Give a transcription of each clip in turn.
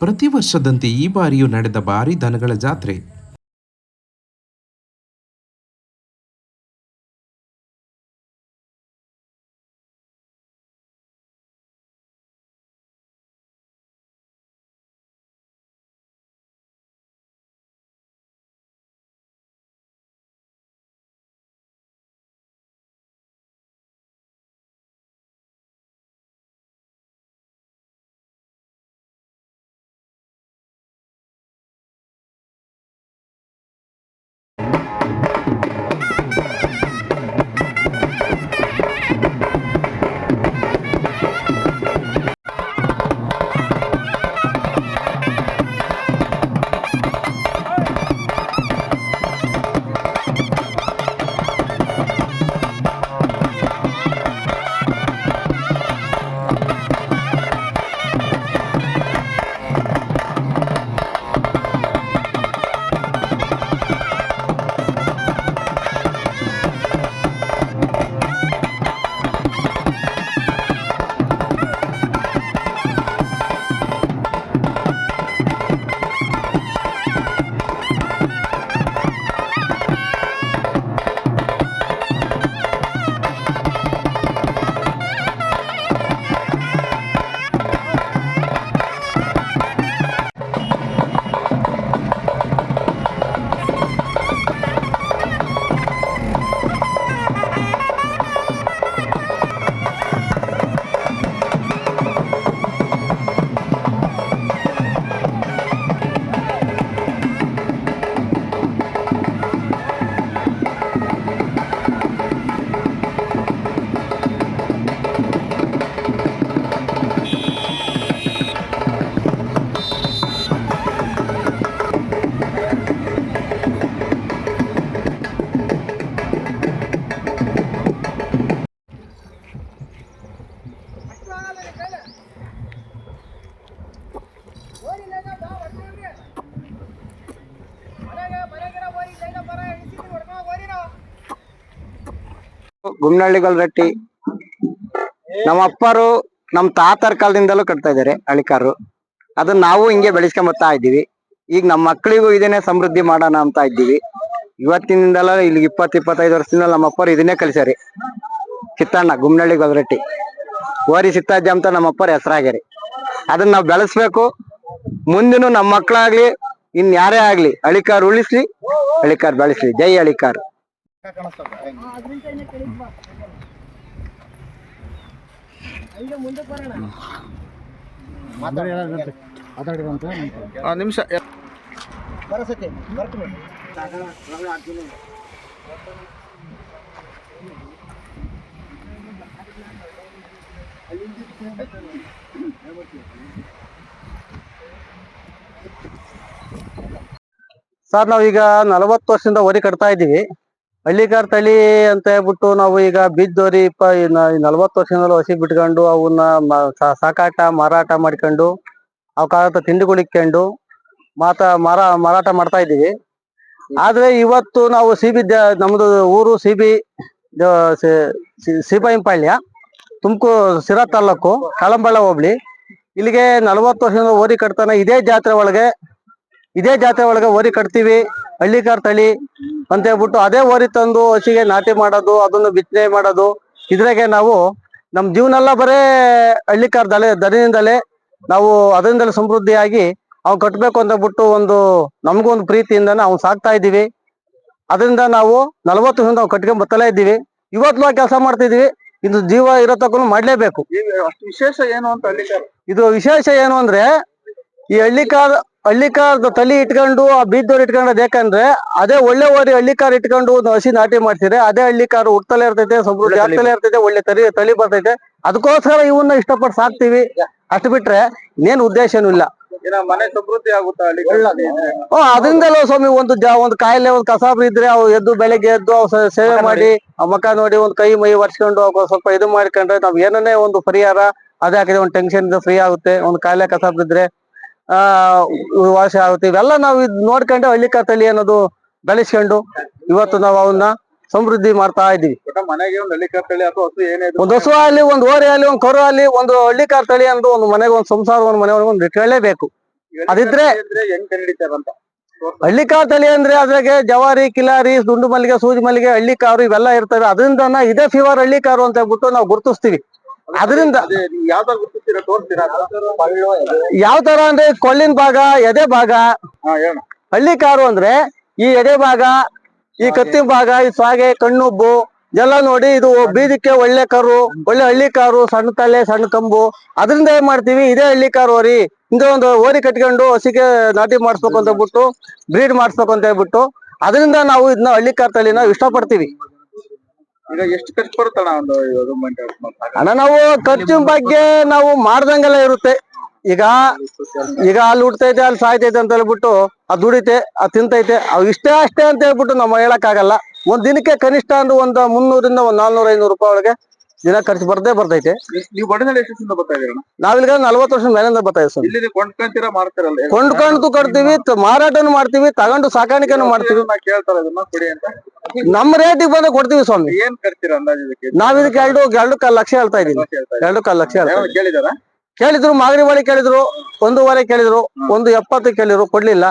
ಪ್ರತಿ ವರ್ಷದಂತೆ ಈ ಬಾರಿಯೂ ನಡೆದ ಭಾರಿ ದನಗಳ ಜಾತ್ರೆ. ಗುಮ್ನಳ್ಳಿ ರಟ್ಟಿ. ನಮ್ಮ ಅಪ್ಪರು ನಮ್ಮ ತಾತರ ಕಾಲದಿಂದಲೂ ಕಟ್ತಾ ಇದಾರೆ ಅಳಿಕಾರು ಅದನ್ನ ನಾವು ಹಿಂಗೆ ಬೆಳೆಸ್ಕೊಂಡ್ ಬರ್ತಾ ಇದ್ದೀವಿ. ಈಗ ನಮ್ಮ ಮಕ್ಕಳಿಗೂ ಇದನ್ನೇ ಸಮೃದ್ಧಿ ಮಾಡೋಣ ಅಂತ ಇದ್ದೀವಿ. ಇವತ್ತಿನಿಂದಲ ಇಲ್ಲಿ ಇಪ್ಪತ್ ಇಪ್ಪತ್ತೈದು ವರ್ಷದಿಂದ ನಮ್ಮ ಅಪ್ಪರು ಇದನ್ನೇ ಕಲಿಸ್ಯಾರಿ. ಚಿತ್ತಣ್ಣ ಗುಮ್ನಳ್ಳಿ ಗೊಲ್ರಟ್ಟಿ ಓರಿ ಸಿತ್ತಾಜ್ಯ ಅಂತ ನಮ್ಮ ಅಪ್ಪರ ಹೆಸರಾಗ್ಯಾರಿ. ಅದನ್ನ ನಾವು ಬೆಳೆಸ್ಬೇಕು. ಮುಂದಿನ ನಮ್ಮ ಮಕ್ಕಳಾಗ್ಲಿ ಇನ್ ಯಾರೇ ಆಗ್ಲಿ ಅಳಿಕಾರ್ ಉಳಿಸ್ಲಿ ಅಳಿಕಾರ್ ಬೆಳೆಸ್ಲಿ. ಜೈ ಅಳಿಕಾರ್ ನಿಮಿಷ. ಸರ್, ನಾವೀಗ ನಲವತ್ತು ವರ್ಷದಿಂದ ವರಿ ಕಟ್ತಾ ಇದ್ದೀವಿ. ಹಳ್ಳಿಕಾರ್ ತಳಿ ಅಂತ ಹೇಳ್ಬಿಟ್ಟು ನಾವು ಈಗ ಬಿದ್ದೋರಿ ಇಪ್ಪ ನಲವತ್ತು ವರ್ಷದಿಂದ ಹಸಿ ಬಿಟ್ಕೊಂಡು ಅವನ್ನ ಸಾಕಾಟ, ಮಾರಾಟ ಮಾಡ್ಕೊಂಡು ಅವಕಾಶ ತಿಂಡಿಗಳಿಕ್ಕೊಂಡು ಮಾತ, ಮಾರ, ಮಾರಾಟ ಮಾಡ್ತಾ ಇದ್ದೀವಿ. ಆದ್ರೆ ಇವತ್ತು ನಾವು ಸಿಬಿ ನಮ್ದು ಊರು ಸಿಬಿ ಸಿಬಾಯಿಂಪಾಳ್ಯ ತುಮಕೂರು ಸಿರಾ ತಾಲೂಕು ಕಳಂಬಳ ಹೋಬ್ಳಿ. ಇಲ್ಲಿಗೆ ನಲವತ್ತು ವರ್ಷದಿಂದ ಓರಿ ಕಟ್ತಾನೆ ಇದೇ ಜಾತ್ರೆ ಒಳಗೆ ಇದೇ ಜಾತ್ರೆ ಒಳಗೆ ಓರಿ ಕಟ್ತೀವಿ ಹಳ್ಳಿಕಾರ್ ತಳಿ ಅಂತ ಹೇಳ್ಬಿಟ್ಟು ಅದೇ ಓರಿ ತಂದು ಹಸಿಗೆ ನಾಟಿ ಮಾಡೋದು ಅದನ್ನು ಬಿತ್ತನೆ ಮಾಡೋದು. ಇದ್ರಾಗೆ ನಾವು ನಮ್ ಜೀವನ ಎಲ್ಲ ಬರೇ ಹಳ್ಳಿಕಾರ್ ದಲೆ ದನಿಯಿಂದಲೇ ನಾವು ಅದರಿಂದಲೇ ಸಮೃದ್ಧಿಯಾಗಿ ಅವ್ ಕಟ್ಬೇಕು ಅಂತ ಬಿಟ್ಟು ಒಂದು ನಮಗೂ ಒಂದು ಪ್ರೀತಿಯಿಂದನೇ ಅವ್ನು ಸಾಕ್ತಾ ಇದ್ದೀವಿ. ಅದರಿಂದ ನಾವು ನಲವತ್ತು ಹಿಂದ ನಾವು ಕಟ್ಕೊಂಡ್ ಬತ್ತಲೇ ಇದ್ದೀವಿ. ಇವತ್ತು ನಾವು ಕೆಲಸ ಮಾಡ್ತಿದೀವಿ ಇದು ಜೀವ ಇರೋ ತಕ್ಕ ಮಾಡ್ಲೇಬೇಕು. ವಿಶೇಷ ಏನು ಅಂತ ಹಳ್ಳಿಕಾರ್ ಇದು ವಿಶೇಷ ಏನು ಅಂದ್ರೆ ಈ ಹಳ್ಳಿಕಾರ್ ಹಳ್ಳಿಕಾರ್ದ ತಲಿ ಇಟ್ಕೊಂಡು ಆ ಬೀದ್ದವ್ರು ಇಟ್ಕೊಂಡದ್ ಯಾಕಂದ್ರೆ ಅದೇ ಒಳ್ಳೆ ಓರಿ ಹಳ್ಳಿಕಾರ್ ಇಟ್ಕೊಂಡು ಒಂದು ಹಸಿ ನಾಟಿ ಮಾಡ್ತಿದ್ರೆ ಅದೇ ಹಳ್ಳಿಕಾರ ಹುಟ್ಟಲೇ ಇರ್ತೈತೆ ಸಮೃದ್ಧಿ ಆಗ್ತಲೇ ಇರ್ತೈತೆ ಒಳ್ಳೆ ತಲೆ ತಳಿ ಬರ್ತೈತೆ. ಅದಕ್ಕೋಸ್ಕರ ಇವನ್ನ ಇಷ್ಟಪಟ್ಟು ಸಾಕ್ತಿವಿ. ಅಷ್ಟು ಬಿಟ್ರೆ ಇನ್ನೇನು ಉದ್ದೇಶನೂ ಇಲ್ಲ. ಮನೆ ಸಮೃದ್ಧಿ ಆಗುತ್ತಾ ಅದರಿಂದಲೂ ಸ್ವಾಮಿ ಒಂದು ಒಂದು ಕಾಯಿಲೆ ಒಂದು ಕಸಾಬ್ ಇದ್ರೆ ಅವು ಎದ್ದು ಬೆಳಗ್ಗೆ ಎದ್ದು ಅವು ಸೇವೆ ಮಾಡಿ ಆ ಮುಖ ನೋಡಿ ಒಂದ್ ಕೈ ಮೈ ಒರ್ಸ್ಕೊಂಡು ಸ್ವಲ್ಪ ಇದು ಮಾಡ್ಕೊಂಡ್ರೆ ನಾವ್ ಏನನ್ನೇ ಒಂದು ಪರಿಹಾರ ಅದೇ ಹಾಕಿದ್ರೆ ಒಂದು ಟೆನ್ಷನ್ ಇದು ಫ್ರೀ ಆಗುತ್ತೆ ಒಂದು ಕಾಯಿಲೆ ಕಸಾಬ್ ಇದ್ರೆ ಆ ವಾಸಿ ಆಗುತ್ತೆ ಇವೆಲ್ಲ ನಾವು ಇದ್ ನೋಡ್ಕೊಂಡು ಹಳ್ಳಿ ತಳಿ ಅನ್ನೋದು ಬೆಳೆಸ್ಕೊಂಡು ಇವತ್ತು ನಾವು ಅವನ್ನ ಸಮೃದ್ಧಿ ಮಾಡ್ತಾ ಇದೀವಿ ಮನೆಗೆ ಒಂದು ಹಳ್ಳಿಕಾರ ತಳಿ ಅಥವಾ ಹಸು ಏನೇ ಇದ್ರು ಒಂದು ಹಸು ಆಗಲಿ ಒಂದು ಓರೆ ಆಗಲಿ ಒಂದು ಕರು ಆಗಲಿ ಒಂದು ಹಳ್ಳಿಕಾರ್ ತಳಿ ಅನ್ನೋದು ಒಂದು ಮನೆಗೆ ಒಂದು ಸಂಸಾರ ಒಂದು ಮನೆ ಒಂದು ಇಟ್ಕೊಳ್ಳೇಬೇಕು. ಅದಿದ್ರೆ ಹಳ್ಳಿ ಹೆಂಗ್ ಕಂಡಿಡಿತಾರಂತ ಹಳ್ಳಿಕಾರ್ ತಳಿ ಅಂದ್ರೆ ಅದ್ರಾಗೆ ಜವಾರಿ ಕಿಲಾರಿ ದುಂಡು ಮಲ್ಲಿಗೆ ಸೂಜಿ ಮಲ್ಲಿಗೆ ಹಳ್ಳಿ ಕಾರು ಇವೆಲ್ಲ ಇರ್ತವೆ. ಅದರಿಂದ ಇದೇ ಫೀವರ್ ಹಳ್ಳಿಕಾರು ಅಂತ ಹೇಳ್ಬಿಟ್ಟು ನಾವು ಗುರುತಿಸ್ತೀವಿ. ಅದರಿಂದ ಯಾವ ತರ ಅಂದ್ರೆ ಕೊಳ್ಳಿನ ಭಾಗ ಎದೆ ಭಾಗ. ಹಳ್ಳಿ ಕಾರು ಅಂದ್ರೆ ಈ ಎದೆ ಭಾಗ ಈ ಕತ್ತಿನ ಭಾಗ ಈ ಸ್ವಾಗೆ ಕಣ್ಣುಬ್ಬು ಎಲ್ಲ ನೋಡಿ ಇದು ಬೀದಿಕ್ಕೆ ಒಳ್ಳೆ ಕಾರು ಒಳ್ಳೆ ಹಳ್ಳಿ ಕಾರು ಸಣ್ಣ ತಲೆ ಸಣ್ಣ ಕಂಬು. ಅದರಿಂದ ಏನ್ ಮಾಡ್ತೀವಿ? ಇದೇ ಹಳ್ಳಿ ಕಾರು ಹೋರಿ ಹಿಂದೆ ಒಂದು ಓರಿ ಕಟ್ಕೊಂಡು ಹಸಿಗೆ ನಾಟಿ ಮಾಡಿಸ್ಬೇಕು ಅಂತ ಹೇಳ್ಬಿಟ್ಟು ಬ್ರೀಡ್ ಮಾಡಿಸ್ಬೇಕು ಅಂತ ಹೇಳ್ಬಿಟ್ಟು ಅದರಿಂದ ನಾವು ಇದನ್ನ ಹಳ್ಳಿ ಕಾರ್ ತಳಿನ ಇಷ್ಟಪಡ್ತೀವಿ. ಈಗ ಎಷ್ಟು ಖರ್ಚು ಒಂದು ಅಣ್ಣ ನಾವು ಖರ್ಚಿನ ಬಗ್ಗೆ ನಾವು ಮಾಡ್ದಂಗೆಲ್ಲ ಇರುತ್ತೆ. ಈಗ ಈಗ ಅಲ್ಲಿ ಹುಡ್ತೈತೆ ಅಲ್ಲಿ ಸಾಯ್ತೈತೆ ಅಂತ ಹೇಳ್ಬಿಟ್ಟು ಅದು ದುಡಿತೆ ಅದು ತಿಂತೈತೆ. ಅವು ಇಷ್ಟೇ ಅಷ್ಟೇ ಅಂತ ಹೇಳ್ಬಿಟ್ಟು ನಾವು ಹೇಳಕ್ಕಾಗಲ್ಲ. ಒಂದ್ ದಿನಕ್ಕೆ ಕನಿಷ್ಠ ಅಂದ್ರೆ ಒಂದ್ ಮುನ್ನೂರಿಂದ ಒಂದ್ ನಾಲ್ನೂರ ಐನೂರು ರೂಪಾಯಿ ಒಳಗೆ ದಿನ ಖರ್ಚು ಬರ್ದೇ ಬರ್ತೈತೆ. ನೀವು ಬಡನಲ್ಲಿ ಎಷ್ಟು ಬರ್ತಾ ಇದೀರಣ್ಣ ನಾವಿಲ್ಗ ನಲ್ವತ್ತು ವರ್ಷದ ಮೇಲಿಂದ ಬರ್ತಾ ಇಲ್ಲಿ ನೀವು ಕೊಂಡ್ಕೊಂತೀರಾ ಮಾರ್ತೀರಲ್ಲ? ಕೊಂಡ್ಕೊಂಡು ಕೊಡ್ತೀವಿ ತ- ಮಾರಾಟನು ಮಾಡ್ತೀವಿ ತಗೊಂಡು ಸಾಕಾಣಿಕೆನು ಮಾಡ್ತೀವಿ. ನಾ ಕೇಳ್ತಾರೆ ಇದನ್ನ ಕೊಡಿ ಅಂತ? ನಮ್ಮ ರೇಟಿಗೆ ಬಂದ ಕೊಡ್ತೀವಿ ಸ್ವಾಮಿ. ಏನ್ ಕಟ್ತೀರಾ ಅಂದಾಜು ಇದಕ್ಕೆ? ನಾವ್ ಇದಕ್ಕೆ ಎರಡು ಎರಡು ಕಾಲ್ ಲಕ್ಷ ಹೇಳ್ತಾ ಇದೀವಿ ಇದ್ದೀನಿ. ಎರಡು ಕಾಲ್ ಲಕ್ಷ ಹೇಳ್ತಾ ಕೇಳಿದಾರ? ಕೇಳಿದ್ರು ಮಾಗಡಿ ಬಳಿ ಕೇಳಿದ್ರು ಒಂದೂವರೆ ಕೇಳಿದ್ರು ಒಂದು ಎಪ್ಪತ್ತು ಕೇಳಿದ್ರು ಕೊಡ್ಲಿಲ್ಲ.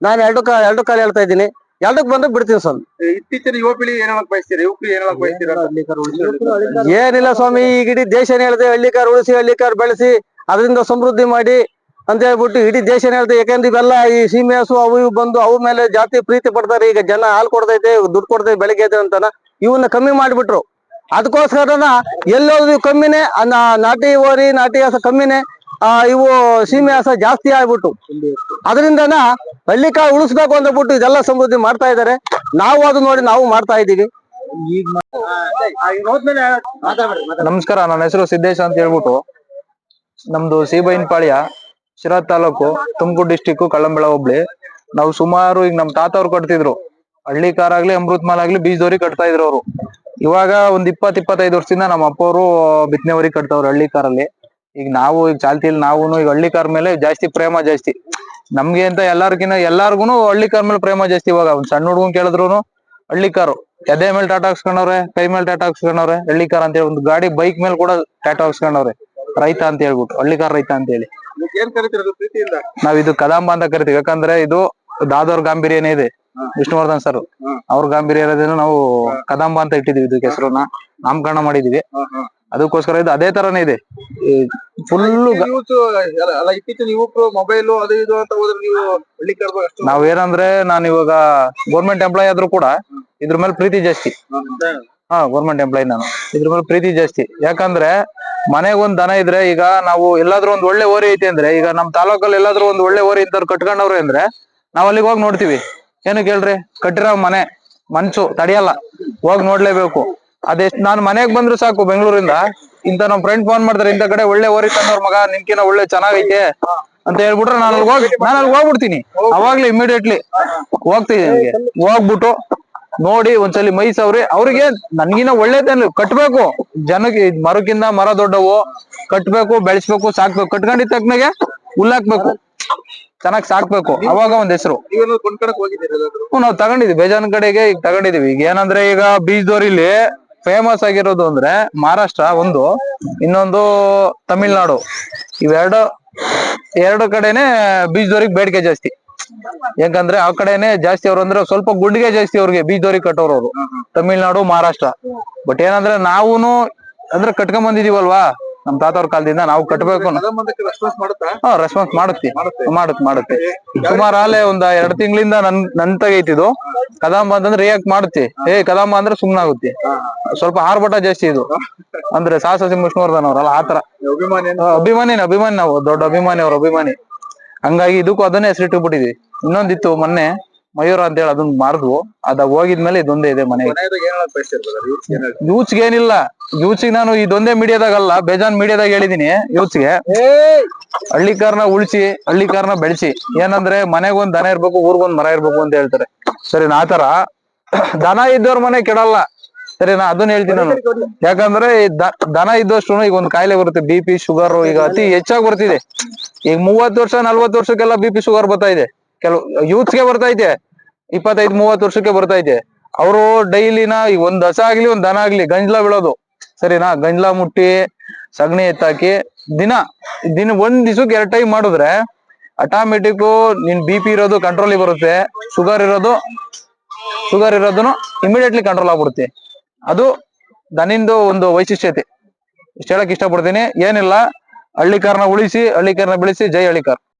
ನಾನು ಎರಡು ಕಾ ಎರಡು ಕಾಲ್ ಹೇಳ್ತಾ ಇದ್ದೀನಿ. ಎರಡಕ್ಕೆ ಬಂದ್ರೆ ಬಿಡ್ತೀನಿ ಸ್ವಾಮಿ. ಇತ್ತೀಚಿನ ಯುವ ಪೀಳಿಗೆ ಏನ್ ಹೇಳಕ್ ಬಯಸ್ತೀರಾ? ಯುವಕರು ಏನ್ ಹೇಳಕ್ ಬಯಸ್ತೀರಾ? ಏನಿಲ್ಲ ಸ್ವಾಮಿ ಈಗ ಇಡೀ ದೇಶನೇ ಹೇಳಿದೆ ಹಳ್ಳಿಕಾರ್ ಉಳಿಸಿ ಹಳ್ಳಿಕಾರ್ ಬೆಳೆಸಿ ಅದರಿಂದ ಸಮೃದ್ಧಿ ಮಾಡಿ ಅಂತ ಹೇಳ್ಬಿಟ್ಟು ಇಡೀ ದೇಶನೇ ಹೇಳ್ದೆ ಯಾಕಂದ್ರೆ ಇವೆಲ್ಲ ಈ ಸೀಮೆ ಹಸು ಅವು ಇವು ಬಂದು ಅವು ಮೇಲೆ ಜಾತಿ ಪ್ರೀತಿ ಪಡ್ತಾರೆ. ಈಗ ಜನ ಹಾಲು ಕೊಡ್ತೈತೆ, ದುಡ್ಡು ಕೊಡ್ತೈತೆ ಬೆಳಿಗ್ಗೆ ಅಂತಾನ. ಇವನ್ನ ಕಮ್ಮಿ ಮಾಡಿಬಿಟ್ರು. ಅದಕ್ಕೋಸ್ಕರನ ಎಲ್ಲೋದ್ರು ಕಮ್ಮಿನೇ ನಾಟಿ ಓರಿ ನಾಟಿ ಹಸ ಕಮ್ಮಿನೇ, ಆ, ಇವು ಸೀಮೆ ಹಸ ಜಾಸ್ತಿ ಆಗ್ಬಿಟ್ಟು. ಅದರಿಂದನ ಹಳ್ಳಿಕಾಳು ಉಳಿಸ್ಬೇಕು ಅಂತ ಬಿಟ್ಟು ಇದೆಲ್ಲ ಸಮೃದ್ಧಿ ಮಾಡ್ತಾ ಇದಾರೆ. ನಾವು ಅದು ನೋಡಿ ನಾವು ಮಾಡ್ತಾ ಇದೀವಿ ನಮಸ್ಕಾರ, ನನ್ನ ಹೆಸರು ಸಿದ್ದೇಶ್ ಅಂತ ಹೇಳ್ಬಿಟ್ಟು. ನಮ್ದು ಸಿಬೈನ್ ಪಾಳ್ಯ. ಶಿರಾ ತಾಲೂಕು, ತುಮಕೂರು ಡಿಸ್ಟಿಕ್ ಕಳ್ಳಂಬೆಳ, ಹೋಬ್ಳಿ. ನಾವು ಸುಮಾರು ಈಗ ನಮ್ ತಾತ ಅವ್ರು ಕಟ್ತಿದ್ರು. ಹಳ್ಳಿ ಆಗ್ಲಿ ಅಮೃತ್ ಮಾಲ್ ಆಗ್ಲಿ ಬೀಜದವ್ರಿ ಕಟ್ತಾ ಇದ್ರು ಅವರು. ಇವಾಗ ಒಂದ್ ಇಪ್ಪತ್, ಇಪ್ಪತ್ತೈದು ವರ್ಷದಿಂದ ನಮ್ಮ ಅಪ್ಪವರು ಬಿತ್ತನೆವರಿ ಕಟ್ತಾವ್ರು ಹಳ್ಳಿ ಕಾರಲ್ಲಿ ಈಗ ನಾವು, ಈಗ ಚಾಲ್ತಿಯಲ್ಲಿ ನಾವು ಈಗ ಹಳ್ಳಿ ಕಾರ್ ಮೇಲೆ ಜಾಸ್ತಿ ಪ್ರೇಮ ಜಾಸ್ತಿ. ನಮ್ಗೆ ಅಂತ ಎಲ್ಲಾರ್ಕಿನ್ನ, ಎಲ್ಲಾರ್ಗುನು ಹಳ್ಳಿ ಕಾರ್ ಮೇಲೆ ಪ್ರೇಮ ಜಾಸ್ತಿ ಇವಾಗ. ಒಂದ್ ಸಣ್ಣ ಹುಡುಗನ್ ಕೇಳಿದ್ರು ಹಳ್ಳಿ ಕಾರು ಎದೆ ಮೇಲೆ ಟಾಟಾ ಹಾಕ್ಸ್ಕೊಂಡವ್ರೆ, ಕೈ ಮೇಲೆ ಟಾಟಾ ಹಾಕ್ಸ್ಕೊಂಡವ್ರೆ ಹಳ್ಳಿ ಕಾರ್ ಅಂತ ಹೇಳಿ ಒಂದು ಗಾಡಿ ಬೈಕ್ ಮೇಲೆ ಕೂಡ ಟಾಟಾ ಹಾಕ್ಸ್ಕೊಂಡವ್ರೆ. ರೈತ ಅಂತ ಹೇಳ್ಬಿಟ್ಟು ಹಳ್ಳಿ ಕಾರ್ ರೈತ ಅಂತ ಹೇಳಿ ಏನ್ ಕರಿತೀರ ಪ್ರೀತಿಯಿಂದ? ನಾವ್ ಇದು ಕದಾಂಬ ಅಂತ ಕರಿತೀವಿ. ಯಾಕಂದ್ರೆ ಇದು ದಾದೋರ್ ಗಾಂಭೀರ್ಯನೇ ಇದೆ. ವಿಷ್ಣುವರ್ಧನ್ ಸರ್. ಅವ್ರ ಗಾಂಭೀರ್ಯ ಇರೋದ್ರಿಂದ ನಾವು ಕದಂಬ ಅಂತ ಇಟ್ಟಿದೀವಿ ಇದಕ್ಕೆ ಹೆಸರನ್ನ. ನಾಮಕರಣ ಮಾಡಿದೀವಿ. ಅದಕ್ಕೋಸ್ಕರ ಇದು ಅದೇ ತರನೇ ಇದೆ. ಫುಲ್ ಅಲ್ಲ ಇತ್ತೀಚಿನ ಯುವಕರು ಮೊಬೈಲ್ ಅದು ಇದು ಅಂತ ಹೋದ್ರೆ ನೀವು ಹಳ್ಳಿ ಕರ್ಬ ಅಷ್ಟು ನಾವ್ ಏನಂದ್ರೆ ನಾನು ಇವಾಗ ಗೌರ್ಮೆಂಟ್ ಎಂಪ್ಲಾಯ್ ಆದ್ರೂ ಕೂಡ ಇದ್ರ ಮೇಲೆ ಪ್ರೀತಿ ಜಾಸ್ತಿ. ಹಾ ಗೌರ್ಮೆಂಟ್ ಎಂಪ್ಲಾಯ್ ನಾನು. ಇದ್ರ ಮೇಲೆ ಪ್ರೀತಿ ಜಾಸ್ತಿ. ಯಾಕಂದ್ರೆ ಮನೆಗ್ ಒಂದ್ ದನ ಇದ್ರೆ ಈಗ ನಾವು ಎಲ್ಲಾದ್ರೂ ಒಂದ್ ಒಳ್ಳೆ ಓರಿ ಐತೆ ಅಂದ್ರೆ, ಈಗ ನಮ್ ತಾಲೂಕಲ್ಲಿ ಎಲ್ಲಾದ್ರೂ ಒಂದ್ ಒಳ್ಳೆ ಓರಿ ಇಂತವ್ರು ಕಟ್ಕೊಂಡವ್ರೆ ಅಂದ್ರೆ ನಾವ್ ಅಲ್ಲಿಗೆ ಹೋಗಿ ನೋಡ್ತೀವಿ. ಏನಕ್ಕೆ ಹೇಳ್ರಿ? ಕಟ್ಟಿರೋ ಮನೆ, ಮನ್ಸು ತಡಿಯಲ್ಲ. ಹೋಗಿ ನೋಡ್ಲೇಬೇಕು. ಅದೆಷ್ಟ್ ನಾನ್ ಮನೆಗ್ ಬಂದ್ರು ಸಾಕು ಬೆಂಗಳೂರಿಂದ. ಇಂತ ನಮ್ ಫ್ರೆಂಡ್ ಫೋನ್ ಮಾಡ್ತಾರೆ ಇಂತ ಕಡೆ ಒಳ್ಳೆ ಓರಿ ತಂದವ್ರ ಮಗ ನಿನ್ಕಿನ ಒಳ್ಳೆ ಚೆನ್ನಾಗೈತೆ ಅಂತ ಹೇಳ್ಬಿಟ್ರೆ ನಾನು ಅಲ್ಲಿ ಹೋಗಿ ನಾನು ಅಲ್ಲಿ ಹೋಗ್ಬಿಡ್ತೀನಿ. ಅವಾಗ್ಲೇ ಇಮಿಡಿಯೇಟ್ಲಿ ಹೋಗ್ತೀನಿ ಹೋಗ್ಬಿಟ್ಟು ನೋಡಿ ಒಂದ್ಸಲಿ ಮೈ ಸವ್ರಿ ಅವ್ರಿಗೆ ನನ್ಗಿನ ಒಳ್ಳೇದೇನು ಕಟ್ಬೇಕು. ಜನಕ್ಕೆ ಮರಕ್ಕಿಂತ ಮರ ದೊಡ್ಡವು ಕಟ್ಬೇಕು ಬೆಳೆಸ್ಬೇಕು ಸಾಕ್ಬೇಕು. ಕಟ್ಕೊಂಡಿದ್ ತಕ್ಕನಾಗೆ ಹುಲ್ಲಾಕ್ಬೇಕು ಚೆನ್ನಾಗ್ ಸಾಕ್ಬೇಕು. ಅವಾಗ ಒಂದ್ ಹೆಸರು. ನಾವ್ ತಗೊಂಡಿದ್ವಿ ಬೇಜಾನ್ ಕಡೆಗೆ ಈಗ ತಗೊಂಡಿದೀವಿ ಈಗ ಏನಂದ್ರೆ ಈಗ ಬೀಜದೋರಿಲಿ ಫೇಮಸ್ ಆಗಿರೋದು ಅಂದ್ರೆ ಮಹಾರಾಷ್ಟ್ರ ಒಂದು ಇನ್ನೊಂದು ತಮಿಳ್ನಾಡು. ಇವೆರಡು ಎರಡು ಕಡೆನೆ ಬೀಜದೋರಿಗೆ ಬೇಡಿಕೆ ಜಾಸ್ತಿ. ಯಾಕಂದ್ರೆ ಆ ಕಡೆನೆ ಜಾಸ್ತಿ ಅವ್ರು ಅಂದ್ರೆ ಸ್ವಲ್ಪ ಗುಂಡಿಗೆ ಜಾಸ್ತಿ ಅವ್ರಿಗೆ ಬೀಜದವ್ರಿ ಕಟ್ಟೋರು ಅವರು ತಮಿಳ್ನಾಡು ಮಹಾರಾಷ್ಟ್ರ. ಬಟ್ ಏನಂದ್ರೆ ನಾವೂನು ಅಂದ್ರೆ ಕಟ್ಕೊಂಡ್ ಬಂದಿದೀವಲ್ವಾ? ನಮ್ ತಾತವ್ರ ಕಾಲದಿಂದ ನಾವು ಕದಂಬಂದಕ್ಕೆ ರೆಸ್ಪಾನ್ಸ್ ಮಾಡುತ್ತಾ? ಹಾ ರೆಸ್ಪಾನ್ಸ್ ಮಾಡುತ್ತೆ. ಮಾಡುತ್ತೆ. ಸುಮಾರು ಆಲೆ ಒಂದ್ ಎರಡ್ ತಿಂಗಳಿಂದ ನನ್ ನನ್ ತಗೈತಿದು ಕದಾಂಬ ಅಂತಂದ್ರೆ ರಿಯಾಕ್ಟ್ ಮಾಡುತ್ತೆ. ಏ ಕದಾಂಬ ಅಂದ್ರೆ ಸುಮ್ನಾಗುತ್ತೆ. ಸ್ವಲ್ಪ ಆರ್ಭಟ ಜಾಸ್ತಿ ಇದು. ಅಂದ್ರೆ ಸಾಹಸ ಸಿಂಹ ವಿಷ್ಣುವರ್ಧನ್ ಅವ್ರಲ್ಲ ಆತರ ಅಭಿಮಾನಿ ಅಭಿಮಾನಿ ನಾವು ದೊಡ್ಡ ಅಭಿಮಾನಿ ಅವ್ರ ಅಭಿಮಾನಿ. ಹಂಗಾಗಿ ಇದಕ್ಕೂ ಅದನ್ನೇ ಹೆಸರಿಟ್ಟುಬಿಟ್ಟಿದ್ವಿ. ಇನ್ನೊಂದಿತ್ತು ಮೊನ್ನೆ ಮಯೂರ ಅಂತ ಹೇಳಿ ಅದನ್ನ ಮಾರಿದ್ವು ಅದ ಹೋಗಿದ್ಮೇಲೆ ಇದೊಂದೇ ಇದೆ ಮನೆಗೆ. ಯೂಚ್ಗೆ ಏನಿಲ್ಲ ಯೂಚ್ಗೆ ನಾನು ಇದೊಂದೇ ಮೀಡಿಯಾದಾಗಲ್ಲ ಬೇಜಾನ್ ಮೀಡಿಯಾದಾಗ ಹೇಳಿದೀನಿ ಯೂತ್ಸ್ಗೆ. ಹಳ್ಳಿಕಾರನ ಉಳಿಸಿ ಹಳ್ಳಿಕಾರನ ಬೆಳೆಸಿ. ಏನಂದ್ರೆ ಮನೆಗೊಂದ್ ದನ ಇರ್ಬೇಕು ಊರ್ಗೊಂದ್ ಮರ ಇರ್ಬೇಕು ಅಂತ ಹೇಳ್ತಾರೆ. ಸರಿ ನಾ ತರ ದನ ಇದ್ದವ್ರ ಮನೆ ಕೆಡಲ್ಲ. ಸರಿ ನಾ ಅದನ್ನ ಹೇಳ್ತೀನಿ ನಾನು. ಯಾಕಂದ್ರೆ ಈ ದ- ದನ ಇದ್ದಷ್ಟು ಈಗ ಒಂದ್ ಕಾಯಿಲೆ ಬರುತ್ತೆ. ಬಿ ಪಿ ಶುಗರ್ ಈಗ ಅತಿ ಹೆಚ್ಚಾಗಿ ಬರ್ತಿದೆ. ಈಗ ಮೂವತ್ತು ವರ್ಷ ನಲ್ವತ್ ವರ್ಷಕ್ಕೆಲ್ಲ ಬಿ ಪಿ ಶುಗರ್ ಬರ್ತಾ ಇದೆ. ಕೆಲವು ಯೂತ್ಸ್ಗೆ ಬರ್ತಾ ಇದೆ. ಇಪ್ಪತ್ತೈದು ಮೂವತ್ತು ವರ್ಷಕ್ಕೆ ಬರ್ತಾ ಇದೆ. ಅವರು ಡೈಲಿನ ಈಗ ಒಂದ್ ದಸ ಆಗ್ಲಿ ಒಂದ್ ದನ ಆಗ್ಲಿ ಗಂಜ್ಲ ಬೀಳೋದು. ಸರಿನಾ ಗಂಜ್ಲ ಮುಟ್ಟಿ ಸಗಣಿ ಎತ್ತಾಕಿ ದಿನ ದಿನ ಒಂದ್ ದಿವಸಕ್ಕೆ ಎರಡ್ ಟೈಮ್ ಮಾಡಿದ್ರೆ ಆಟೋಮೆಟಿಕ್ ನಿನ್ ಬಿ ಪಿ ಇರೋದು ಕಂಟ್ರೋಲ್ ಬರುತ್ತೆ. ಶುಗರ್ ಇರೋದು ಶುಗರ್ ಇರೋದನ್ನು ಇಮಿಡಿಯೇಟ್ಲಿ ಕಂಟ್ರೋಲ್ ಆಗ್ಬಿಡುತ್ತೆ. ಅದು ದನಿಂದು ಒಂದು ವೈಶಿಷ್ಟ್ಯತೆ. ಇಷ್ಟ ಹೇಳಕ್ ಇಷ್ಟಪಡ್ತೀನಿ. ಏನಿಲ್ಲ ಹಳ್ಳಿಕಾರನ ಉಳಿಸಿ ಹಳ್ಳಿಕಾರನ ಬೆಳೆಸಿ ಜೈ ಹಳ್ಳಿಕಾರ್.